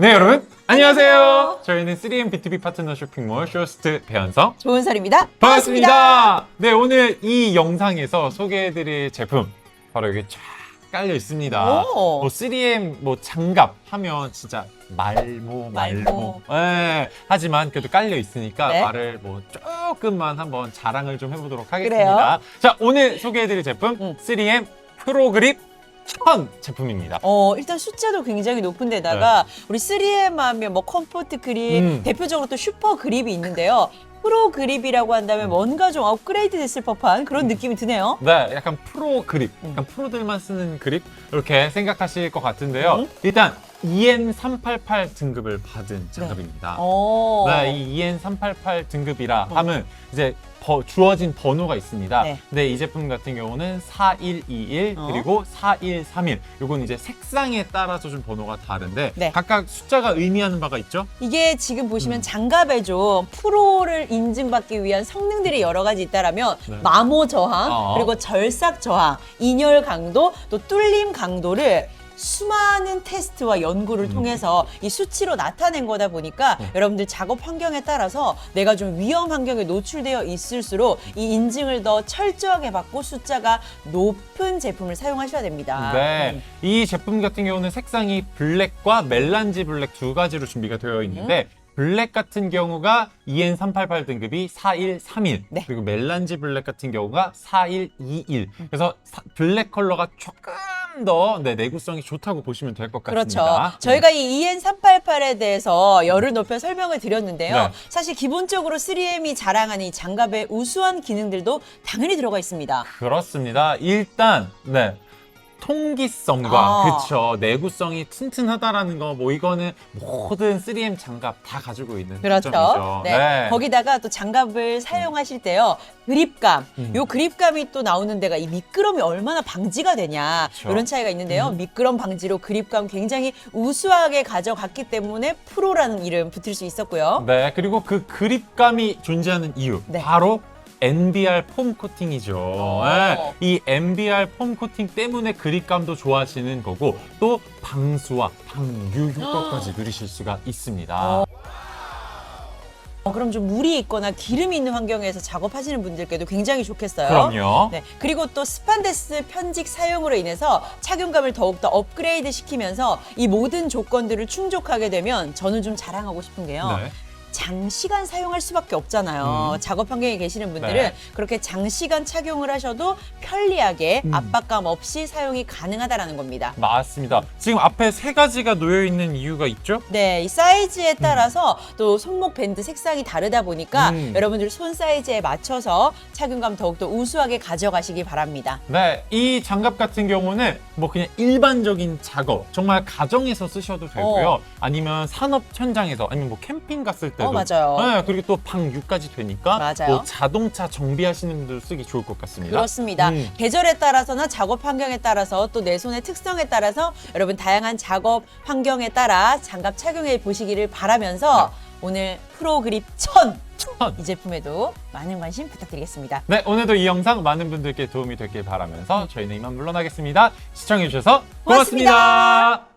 네 여러분 안녕하세요. 저희는 3M B2B 파트너 쇼핑몰 쇼스트 배현성 좋은 살입니다. 반갑습니다. 네 오늘 이 영상에서 소개해드릴 제품 바로 여기 쫙 깔려 있습니다. 오. 뭐 3M 뭐 장갑 하면 진짜 말모 말모. 말모. 네, 하지만 그래도 깔려 있으니까 네. 말을 뭐 조금만 한번 자랑을 좀 해보도록 하겠습니다. 자 오늘 소개해드릴 제품 음. 3M 프로그립 1000 제품입니다. 어, 일단 숫자도 굉장히 높은 데다가 우리 3M 하면 뭐 컴포트 그립, 네. 음. 대표적으로 또 슈퍼 그립이 있는데요. 프로 그립이라고 한다면 뭔가 좀 업그레이드 됐을 법한 그런 느낌이 드네요. 네, 약간 프로 그립, 음. 약간 프로들만 쓰는 그립 이렇게 생각하실 것 같은데요. 음. 일단 EN388 등급을 받은 장갑입니다. 어. 네, 이 EN388 등급이라 함은 이제 버- 주어진 번호가 있습니다. 네. 근데 이 제품 같은 경우는 4121 어. 그리고 4131. 요건 이제 색상에 따라서 좀 번호가 다른데 네. 각각 숫자가 의미하는 바가 있죠? 이게 지금 보시면 음. 장갑에 좀 프로를 인증받기 위한 성능들이 여러 가지 있다라면 네. 마모 저항 어. 그리고 절삭 저항, 인열 강도, 또 뚫림 강도를 수많은 테스트와 연구를 음. 통해서 이 수치로 나타낸 거다 보니까 네. 여러분들 작업 환경에 따라서 내가 좀 위험 환경에 노출되어 있을수록 이 인증을 더 철저하게 받고 숫자가 높은 제품을 사용하셔야 됩니다. 네. 음. 이 제품 같은 경우는 색상이 블랙과 멜란지 블랙 두 가지로 준비가 되어 있는데 음. 블랙 같은 경우가 EN388 등급이 4131 네. 그리고 멜란지 블랙 같은 경우가 4121 음. 그래서 사- 블랙 컬러가 조금 더 네, 내구성이 좋다고 보시면 될것 그렇죠. 같습니다. 저희가 이 EN388에 대해서 열을 높여 설명을 드렸는데요. 네. 사실 기본적으로 3M이 자랑하는 이 장갑의 우수한 기능들도 당연히 들어가 있습니다. 그렇습니다. 일단 네. 통기성과 아. 그쵸 내구성이 튼튼하다라는 거 뭐 이거는 모든 3M 장갑 다 가지고 있는 그렇죠. 특징이죠. 네. 거기다가 또 장갑을 사용하실 때요. 그립감. 음. 요 그립감이 또 나오는 데가 이 미끄럼이 얼마나 방지가 되냐. 그렇죠. 이런 차이가 있는데요. 미끄럼 방지로 그립감 굉장히 우수하게 가져갔기 때문에 프로라는 이름 붙을 수 있었고요. 네, 그리고 그 그립감이 존재하는 이유 네. 바로 NBR 폼 코팅이죠. 오. 네, 이 NBR 폼 코팅 때문에 그립감도 좋아지는 거고 또 방수와 방유 효과까지 누리실 수가 있습니다. 어, 그럼 좀 물이 있거나 기름이 있는 환경에서 작업하시는 분들께도 굉장히 좋겠어요. 그럼요. 네, 그리고 또 스판데스 편직 사용으로 인해서 착용감을 더욱더 업그레이드 시키면서 이 모든 조건들을 충족하게 되면 저는 좀 자랑하고 싶은 게요. 네. 장시간 사용할 수밖에 없잖아요. 음. 작업 환경에 계시는 분들은 네. 그렇게 장시간 착용을 하셔도 편리하게 음. 압박감 없이 사용이 가능하다라는 겁니다. 맞습니다. 지금 앞에 세 가지가 놓여 있는 이유가 있죠? 네, 이 사이즈에 따라서 또 손목 밴드 색상이 다르다 보니까 음. 여러분들 손 사이즈에 맞춰서 착용감 더욱더 우수하게 가져가시기 바랍니다. 네, 이 장갑 같은 경우는 뭐 그냥 일반적인 작업, 정말 가정에서 쓰셔도 되고요. 어. 아니면 산업 현장에서 아니면 뭐 캠핑 갔을 때도 어, 맞아요. 네, 그리고 또 방유까지 되니까 맞아요. 뭐 자동차 정비하시는 분들 쓰기 좋을 것 같습니다. 그렇습니다. 음. 계절에 따라서나 작업 환경에 따라서 또 내 손의 특성에 따라서 여러분 다양한 작업 환경에 따라 장갑 착용해 보시기를 바라면서 오늘 프로그립 1000! 천. 이 제품에도 많은 관심 부탁드리겠습니다. 네, 오늘도 이 영상 많은 분들께 도움이 됐길 바라면서 저희는 이만 물러나겠습니다. 시청해주셔서 고맙습니다. 고맙습니다.